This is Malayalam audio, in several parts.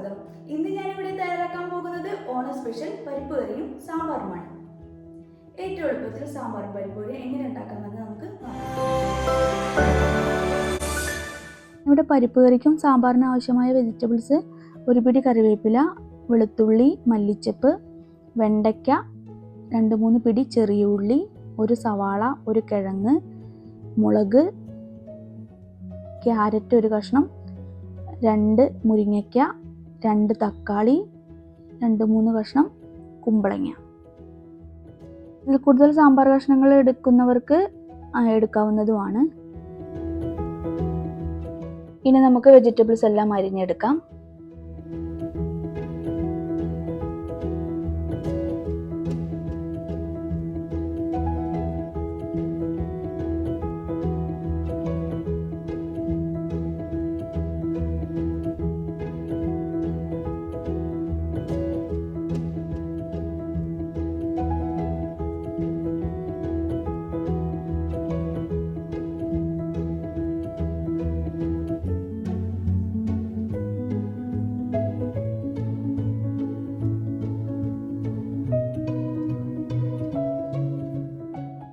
സ്വാഗതം. ഇന്ന് ഇവിടെ തയ്യാറാക്കാൻ പോകുന്നത് ഓണ സ്പെഷ്യൽ പരിപ്പ് കറിയും സാമ്പാറുമാണ്. ഏറ്റവും എളുപ്പത്തിൽ പരിപ്പ് കറി എങ്ങനെ ഉണ്ടാക്കാമെന്ന് നമുക്ക് ഇവിടെ പരിപ്പ് കറിക്കും സാമ്പാറിന് ആവശ്യമായ വെജിറ്റബിൾസ് ഒരു പിടി കറിവേപ്പില വെളുത്തുള്ളി മല്ലിച്ചപ്പ് വെണ്ടയ്ക്ക രണ്ട് മൂന്ന് പിടി ചെറിയ ഉള്ളി ഒരു സവാള ഒരു കിഴങ്ങ് മുളക് ക്യാരറ്റ് ഒരു കഷ്ണം രണ്ട് മുരിങ്ങയ്ക്ക രണ്ട് തക്കാളി രണ്ട് മൂന്ന് കഷ്ണം കുമ്പളങ്ങ. ഇതിൽ കൂടുതൽ സാമ്പാർ കഷ്ണങ്ങൾ എടുക്കുന്നവർക്ക് എടുക്കാവുന്നതുമാണ്. ഇനി നമുക്ക് വെജിറ്റബിൾസ് എല്ലാം അരിഞ്ഞെടുക്കാം.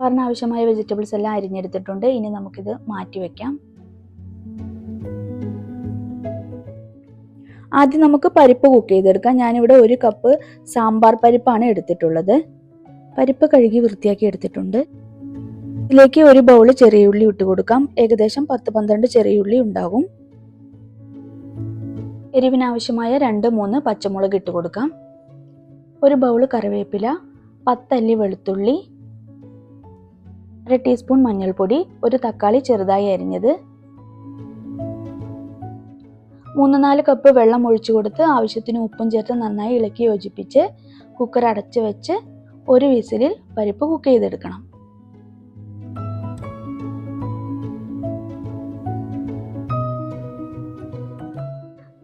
സാമ്പാറിന് വെജിറ്റബിൾസ് എല്ലാം അരിഞ്ഞെടുത്തിട്ടുണ്ട്. ഇനി നമുക്കിത് മാറ്റി വെക്കാം. ആദ്യം നമുക്ക് പരിപ്പ് കുക്ക് ചെയ്തെടുക്കാം. ഞാനിവിടെ ഒരു കപ്പ് സാമ്പാർ പരിപ്പാണ് എടുത്തിട്ടുള്ളത്. പരിപ്പ് കഴുകി വൃത്തിയാക്കി എടുത്തിട്ടുണ്ട്. ഇതിലേക്ക് ഒരു ബൗൾ ചെറിയ ഉള്ളി ഇട്ട് കൊടുക്കാം. ഏകദേശം പത്ത് പന്ത്രണ്ട് ചെറിയ ഉള്ളി ഉണ്ടാകും. എരിവിനാവശ്യമായ രണ്ട് മൂന്ന് പച്ചമുളക് ഇട്ട് കൊടുക്കാം. ഒരു ബൗൾ കറിവേപ്പില പത്തല്ലി വെളുത്തുള്ളി അര ടീസ്പൂൺ മഞ്ഞൾപ്പൊടി ഒരു തക്കാളി ചെറുതായി അരിഞ്ഞത്. മൂന്ന് നാല് കപ്പ് വെള്ളം ഒഴിച്ചു കൊടുത്ത് ആവശ്യത്തിന് ഉപ്പും ചേർത്ത് നന്നായി ഇളക്കി യോജിപ്പിച്ച് കുക്കർ അടച്ച് വെച്ച് ഒരു വിസിലിൽ പരിപ്പ് കുക്ക് ചെയ്തെടുക്കണം.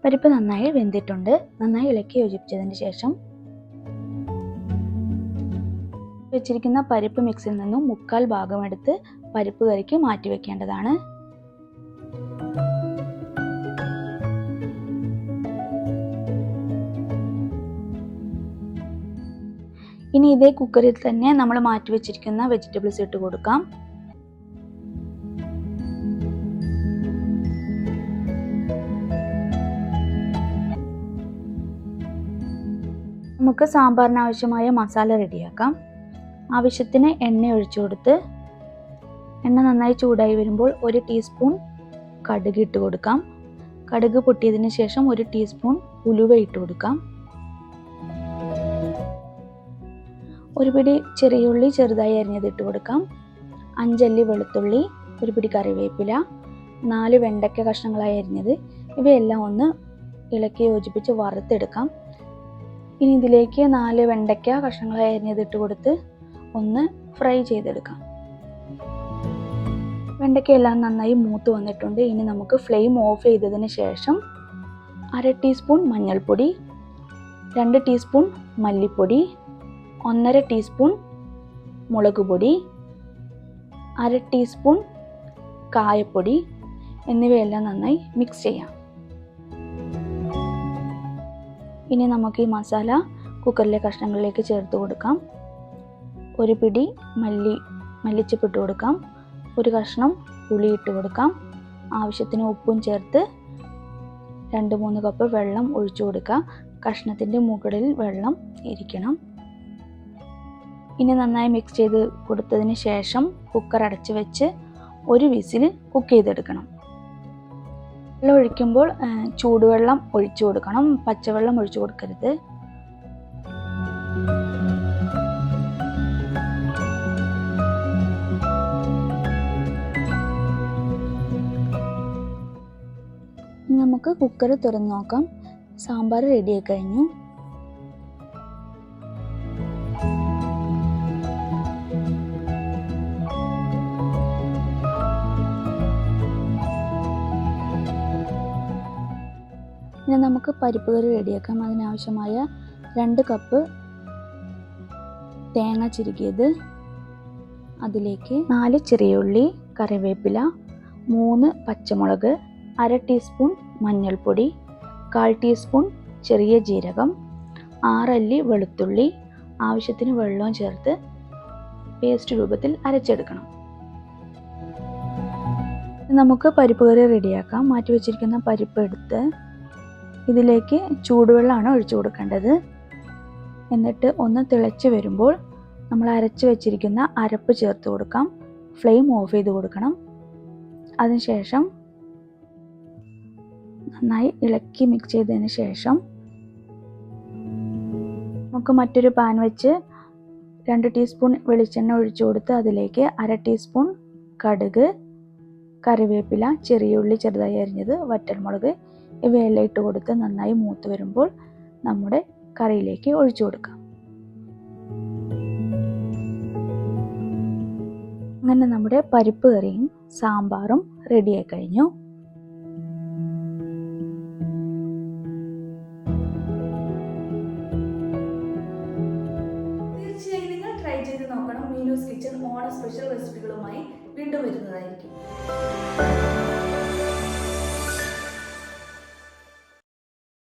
പരിപ്പ് നന്നായി വെന്തിട്ടുണ്ട്. നന്നായി ഇളക്കി യോജിപ്പിച്ചതിന് ശേഷം വെച്ചിരിക്കുന്ന പരിപ്പ് മിക്സിൽ നിന്നും മുക്കാൽ ഭാഗം എടുത്ത് പരിപ്പ് കറിക്ക് മാറ്റി വെക്കേണ്ടതാണ്. ഇനി ഇതേ കുക്കറിൽ തന്നെ നമ്മൾ മാറ്റി വെച്ചിരിക്കുന്ന വെജിറ്റബിൾസ് ഇട്ട് കൊടുക്കാം. നമുക്ക് സാമ്പാറിന് ആവശ്യമായ മസാല റെഡിയാക്കാം ആവശ്യത്തിന് എണ്ണ ഒഴിച്ചു കൊടുത്ത് എണ്ണ നന്നായി ചൂടായി വരുമ്പോൾ ഒരു ടീസ്പൂൺ കടുക് ഇട്ട് കൊടുക്കാം. കടുക് പൊട്ടിയതിന് ശേഷം ഒരു ടീസ്പൂൺ ഉലുവ ഇട്ട് കൊടുക്കാം. ഒരു പിടി ചെറിയ ഉള്ളി ചെറുതായി അരിഞ്ഞത് ഇട്ട് കൊടുക്കാം. അഞ്ചല്ലി വെളുത്തുള്ളി ഒരു പിടി കറിവേപ്പില നാല് വെണ്ടയ്ക്ക കഷ്ണങ്ങളായി അരിഞ്ഞത്. ഇവയെല്ലാം ഒന്ന് ഇളക്കി യോജിപ്പിച്ച് വറുത്തെടുക്കാം. ഇനി ഇതിലേക്ക് നാല് വെണ്ടയ്ക്ക കഷ്ണങ്ങളായി അരിഞ്ഞത് ഇട്ട് കൊടുത്ത് ഒന്ന് ഫ്രൈ ചെയ്തെടുക്കാം. വെണ്ടയ്ക്ക എല്ലാം നന്നായി മൂത്ത് വന്നിട്ടുണ്ട്. ഇനി നമുക്ക് ഫ്ലെയിം ഓഫ് ചെയ്തതിന് ശേഷം അര ടീസ്പൂൺ മഞ്ഞൾപ്പൊടി രണ്ട് ടീസ്പൂൺ മല്ലിപ്പൊടി ഒന്നര ടീസ്പൂൺ മുളക് പൊടി അര ടീസ്പൂൺ കായപ്പൊടി എന്നിവയെല്ലാം നന്നായി മിക്സ് ചെയ്യാം. ഇനി നമുക്ക് ഈ മസാല കുക്കറിലെ കഷ്ണങ്ങളിലേക്ക് ചേർത്ത് കൊടുക്കാം. ഒരു പിടി മല്ലി മല്ലിച്ചപ്പ് ഇട്ട് കൊടുക്കാം. ഒരു കഷ്ണം പുളി ഇട്ട് കൊടുക്കാം. ആവശ്യത്തിന് ഉപ്പും ചേർത്ത് രണ്ട് മൂന്ന് കപ്പ് വെള്ളം ഒഴിച്ചു കൊടുക്കുക. കഷ്ണത്തിന്റെ മുകളിൽ വെള്ളം ഇരിക്കണം ഇനി നന്നായി മിക്സ് ചെയ്ത് കൊടുത്തതിന് ശേഷം കുക്കർ അടച്ച് വെച്ച് ഒരു വിസിൽ കുക്ക് ചെയ്തെടുക്കണം. വെള്ളം ഒഴിക്കുമ്പോൾ ചൂടുവെള്ളം ഒഴിച്ചു കൊടുക്കണം. പച്ചവെള്ളം ഒഴിച്ചു കൊടുക്കരുത്. ഇനി നമുക്ക് കുക്കർ തുറന്ന് നോക്കാം സാമ്പാർ റെഡിയായി കഴിഞ്ഞു ഇനി നമുക്ക് പരിപ്പ് കറി റെഡിയാക്കാം അതിനാവശ്യമായ രണ്ട് കപ്പ് തേങ്ങ ചിരുകിയത് അതിലേക്ക് നാല് ചെറിയ ഉള്ളി കറിവേപ്പില മൂന്ന് പച്ചമുളക് അര ടീസ്പൂൺ മഞ്ഞൾപ്പൊടി കാൽ ടീസ്പൂൺ ചെറിയ ജീരകം ആറല്ലി വെളുത്തുള്ളി ആവശ്യത്തിന് വെള്ളവും ചേർത്ത് പേസ്റ്റ് രൂപത്തിൽ അരച്ചെടുക്കണം. നമുക്ക് പരിപ്പ് കറി റെഡിയാക്കാം. മാറ്റി വെച്ചിരിക്കുന്ന പരിപ്പ് എടുത്ത് ഇതിലേക്ക് ചൂടുവെള്ളമാണ് ഒഴിച്ചു കൊടുക്കേണ്ടത്. എന്നിട്ട് ഒന്ന് തിളച്ച് വരുമ്പോൾ നമ്മൾ അരച്ച് വെച്ചിരിക്കുന്ന അരപ്പ് ചേർത്ത് കൊടുക്കാം. ഫ്ലെയിം ഓഫ് ചെയ്ത് കൊടുക്കണം. അതിനുശേഷം നന്നായി ഇളക്കി മിക്സ് ചെയ്തതിന് ശേഷം നമുക്ക് മറ്റൊരു പാൻ വെച്ച് രണ്ട് ടീസ്പൂൺ വെളിച്ചെണ്ണ ഒഴിച്ചു കൊടുത്ത് അതിലേക്ക് അര ടീസ്പൂൺ കടുക് കറിവേപ്പില ചെറിയ ഉള്ളി ചെറുതായി അരിഞ്ഞത് വറ്റൽമുളക് ഇവയെല്ലാം ഇട്ട് കൊടുത്ത് നന്നായി മൂത്ത് വരുമ്പോൾ നമ്മുടെ കറിയിലേക്ക് ഒഴിച്ചു കൊടുക്കാം. അങ്ങനെ നമ്മുടെ പരിപ്പ് കറിയും സാമ്പാറും റെഡിയായി കഴിഞ്ഞു. മീനൂസ് കിച്ചൺ ഓണ സ്പെഷ്യൽ റെസിപ്പികളുമായി വീണ്ടും വരുന്നതായിരിക്കും.